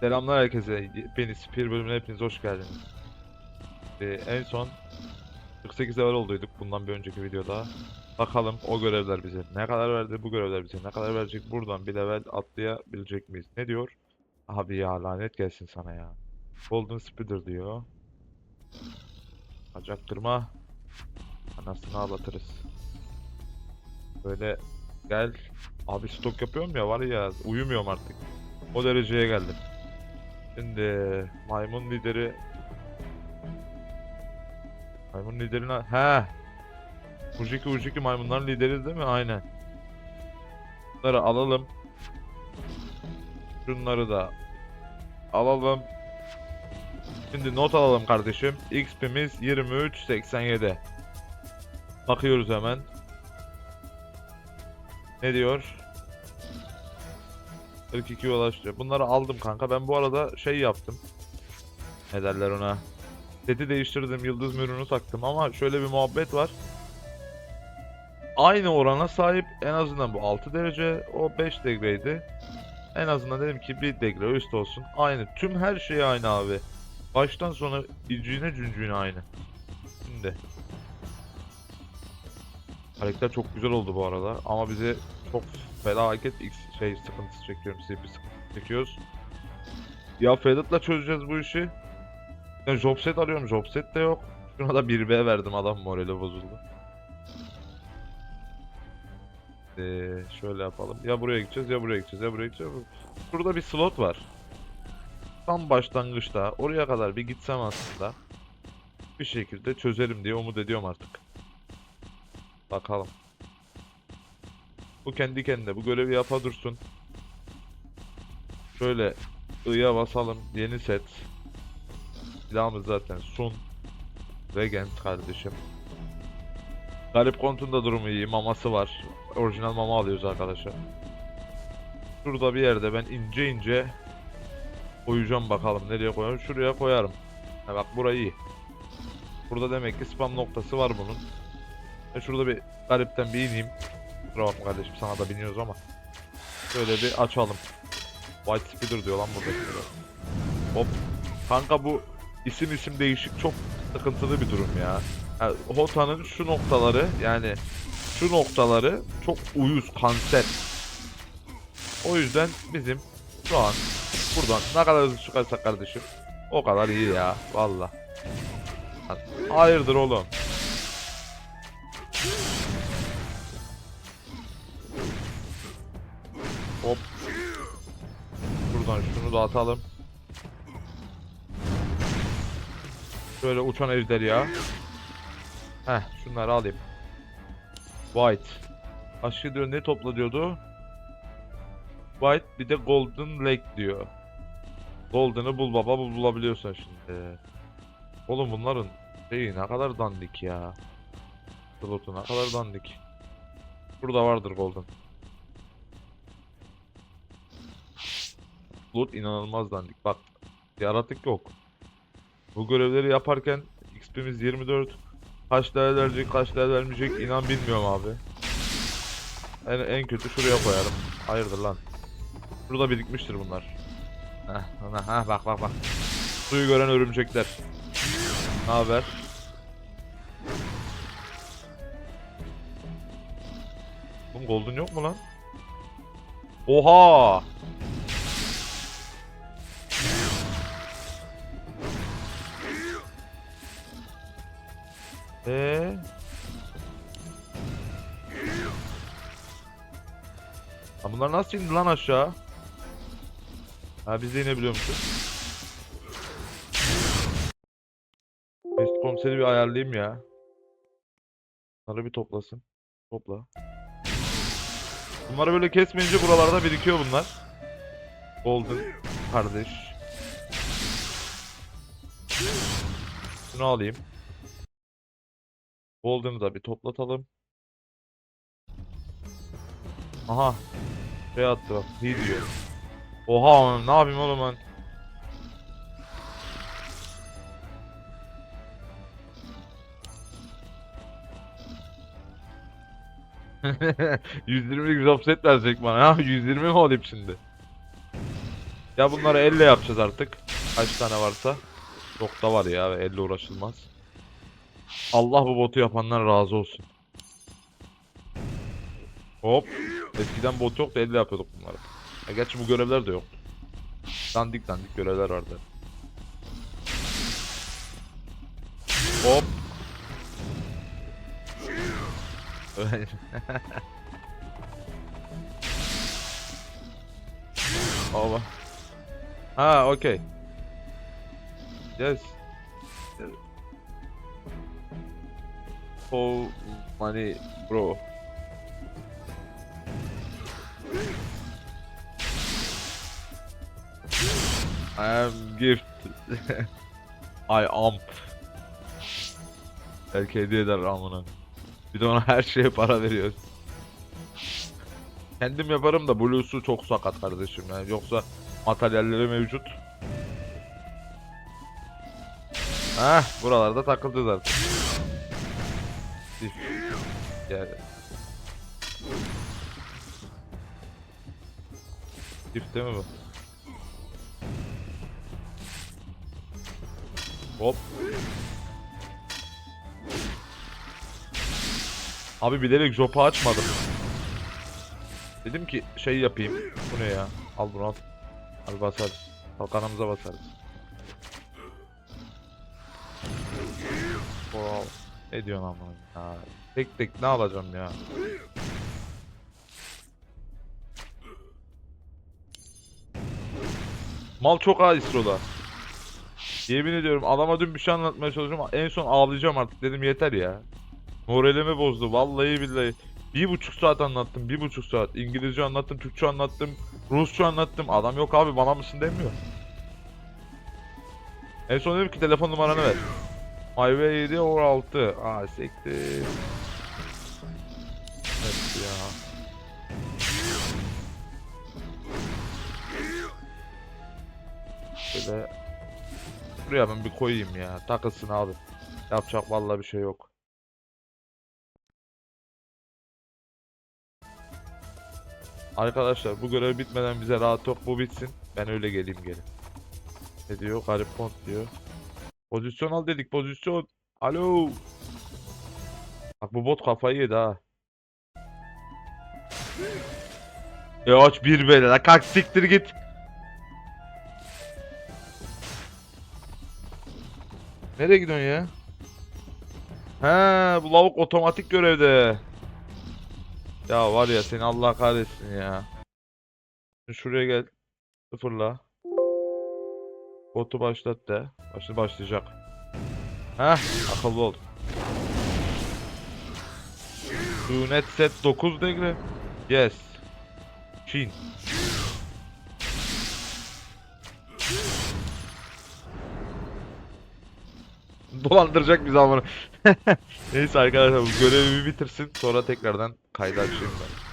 Selamlar herkese. Beni Spear bölümüne hepiniz hoş geldiniz. Ee, en son 48 level olduyduk bundan bir önceki videoda. Bakalım o görevler bize ne kadar verdi, bu görevler bize ne kadar verecek, buradan bir level atlayabilecek miyiz? Ne diyor? Abi ya lanet gelsin sana ya. Golden Speeder diyor. Bacak kırma. Anasını ağlatırız. Böyle gel. Abi stok yapıyorum ya var ya uyumuyorum artık. O dereceye geldim. Şimdi maymun lideri Maymun liderine he Ujiki Ujiki maymunların lideri değil mi? Aynen. Bunları alalım. Şunları da alalım. Şimdi not alalım kardeşim. XP'miz 2387. Bakıyoruz hemen. Ne diyor? 42 ulaştı. Bunları aldım kanka. Ben bu arada şey yaptım. Ne derler ona? Seti değiştirdim. Yıldız mürünü taktım ama şöyle bir muhabbet var. Aynı orana sahip en azından bu 6 derece o 5 degreydi. En azından dedim ki bir degre üst olsun. Aynı. Tüm her şey aynı abi. Baştan sona icüğüne cüncüğüne aynı. Şimdi. Karakter çok güzel oldu bu arada ama bize çok felaket X şey sıkıntısı çekiyorum. CP sıkıntısı çekiyoruz. Ya Fedat'la çözeceğiz bu işi. Ben Jobset arıyorum. Jobset de yok. Şuna da 1B verdim. Adam morali bozuldu. Ee, şöyle yapalım. Ya buraya gideceğiz ya buraya gideceğiz ya buraya gideceğiz. Şurada bir slot var. Tam başlangıçta oraya kadar bir gitsem aslında bir şekilde çözerim diye umut ediyorum artık. Bakalım. Bu kendi kendine bu görevi yapa dursun. Şöyle I'ya basalım. Yeni set. Silahımız zaten Sun. Regent kardeşim. Garip kontunda durumu iyi. Maması var. Orijinal mama alıyoruz arkadaşlar. Şurada bir yerde ben ince ince koyacağım bakalım. Nereye koyarım? Şuraya koyarım. Ha bak burayı iyi. Burada demek ki spam noktası var bunun. Ben şurada bir garipten bir ineyim. Kusura bakma kardeşim sana da biniyoruz ama. Şöyle bir açalım. White Speeder diyor lan burada. Hop. Kanka bu isim isim değişik çok sıkıntılı bir durum ya. Yani Hota'nın şu noktaları yani şu noktaları çok uyuz kanser. O yüzden bizim şu an buradan ne kadar hızlı çıkarsak kardeşim o kadar iyi ya valla. Hayırdır oğlum. Şunu da atalım. Şöyle uçan ejder ya. Heh şunları alayım. White. Aşkı diyor ne topla diyordu? White bir de Golden Lake diyor. Golden'ı bul baba bul bulabiliyorsun şimdi. Oğlum bunların şeyi ne kadar dandik ya. Slotu ne kadar dandik. Burada vardır Golden. Slot inanılmaz dandik. Bak yaratık yok. Bu görevleri yaparken XP'miz 24. Kaç değer verecek, kaç değer vermeyecek inan bilmiyorum abi. En, en kötü şuraya koyarım. Hayırdır lan. Burada birikmiştir bunlar. Heh, heh, bak bak bak. Suyu gören örümcekler. Ne haber? Oğlum golden yok mu lan? Oha! Ee? Ha bunlar nasıl indi lan aşağı? Ha biz de inebiliyormuşuz. Best komiseri bir ayarlayayım ya. Bunları bir toplasın. Topla. Bunları böyle kesmeyince buralarda birikiyor bunlar. Golden kardeş. Şunu alayım. Golden'ı da bir toplatalım. Aha. Şey attı. Ne diyor? Oha ne yapayım oğlum ben? %20'lik job set verecek bana. Ha 120 mi olayım şimdi? Ya bunları elle yapacağız artık. Kaç tane varsa. Çok da var ya ve elle uğraşılmaz. Allah bu botu yapandan razı olsun. Hop. Eskiden bot yoktu elle yapıyorduk bunları. Ya gerçi bu görevler de yoktu. Dandik dandik görevler vardı. Hop. Baba. Ha, okay. Yes. Oh, money, bro. I am gift. I am. Belki hediye eder amına. Bir de ona her şeye para veriyoruz. Kendim yaparım da Blue'su çok sakat kardeşim yani. Yoksa materyalleri mevcut. Heh, buralarda takıldı zaten. Sif. Yani. Sif değil mi bu? Hop. Abi bilerek jopu açmadım. Dedim ki şey yapayım. Bu ne ya? Al bunu al. Al basarız. Kalkanımıza basarız. Wow. Ne diyorsun amına ya? Tek tek ne alacağım ya? Mal çok Aisro'da. Yemin ediyorum adama dün bir şey anlatmaya çalışıyorum. En son ağlayacağım artık dedim yeter ya. Moralimi bozdu vallahi billahi. Bir buçuk saat anlattım bir buçuk saat. İngilizce anlattım, Türkçe anlattım, Rusça anlattım. Adam yok abi bana mısın demiyor. En son dedim ki telefon numaranı ver. Highway 7 or 6. Aa sekti. Evet ya. Şöyle Buraya ben bir koyayım ya. Takılsın abi. Yapacak vallahi bir şey yok. Arkadaşlar bu görev bitmeden bize rahat yok. Bu bitsin. Ben öyle geleyim gelin. Ne diyor? Garip pont diyor. Pozisyon al dedik. Pozisyon. Alo. Bak bu bot kafayı yedi ha. E aç bir böyle. La kalk siktir git. Nereye gidiyorsun ya? He, bu lavuk otomatik görevde. Ya var ya seni Allah kahretsin ya. Şuraya gel. Sıfırla. Botu başlat de. Başlı başlayacak. Heh, akıllı ol. Do net set 9 degle. Yes. Çin. Dolandıracak bizi amına. Neyse arkadaşlar bu görevi bir bitirsin sonra tekrardan kaydı açayım ben.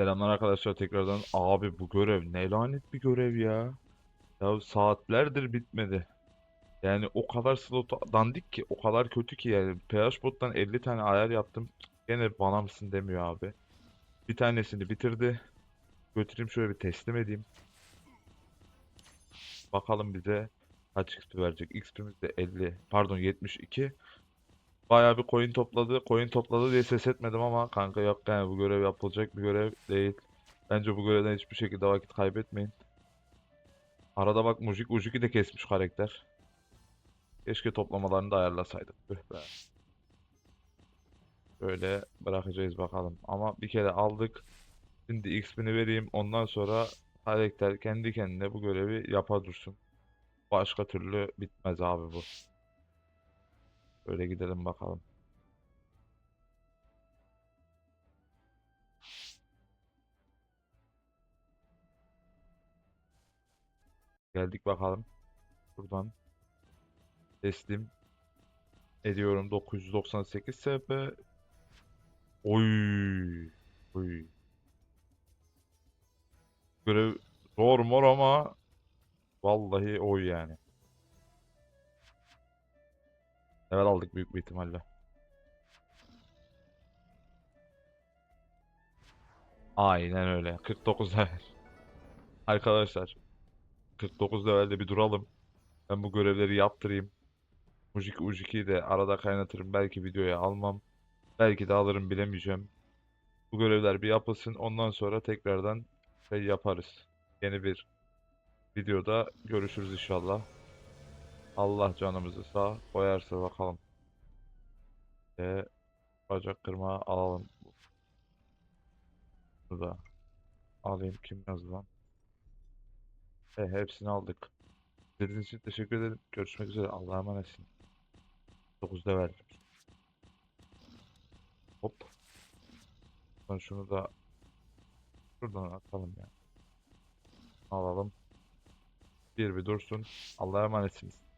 Selamlar arkadaşlar tekrardan. Abi bu görev ne lanet bir görev ya. Ya saatlerdir bitmedi. Yani o kadar slot dandik ki o kadar kötü ki yani PH bot'tan 50 tane ayar yaptım. Gene bana mısın demiyor abi. Bir tanesini bitirdi. Götüreyim şöyle bir teslim edeyim. Bakalım bize kaç XP verecek. XP'miz de 50 pardon 72. Bayağı bir coin topladı. Coin topladı diye ses etmedim ama kanka yok yani bu görev yapılacak bir görev değil. Bence bu görevden hiçbir şekilde vakit kaybetmeyin. Arada bak Mujik Ujik'i de kesmiş karakter. Keşke toplamalarını da be. Böyle bırakacağız bakalım. Ama bir kere aldık. Şimdi XP'ni vereyim. Ondan sonra karakter kendi kendine bu görevi yapa dursun. Başka türlü bitmez abi bu. Böyle gidelim bakalım. Geldik bakalım. Buradan teslim ediyorum 998 SP. Oy. Oy. Görev zor mor ama vallahi oy yani. Evet aldık büyük bir ihtimalle. Aynen öyle. 49 level. Arkadaşlar 49 levelde bir duralım. Ben bu görevleri yaptırayım. Mujik Ujiki'yi de arada kaynatırım. Belki videoya almam. Belki de alırım bilemeyeceğim. Bu görevler bir yapılsın. Ondan sonra tekrardan şey yaparız. Yeni bir videoda görüşürüz inşallah. Allah canımızı sağ koyarsa bakalım. Ve bacak kırma alalım. Bunu da alayım. Kim yazdı lan? E, hepsini aldık. İzlediğiniz için teşekkür ederim. Görüşmek üzere. Allah'a emanetsin. 9'da ver. Hop. Ben şunu da şuradan atalım ya. Alalım. Bir bir dursun. Allah'a emanetsiniz.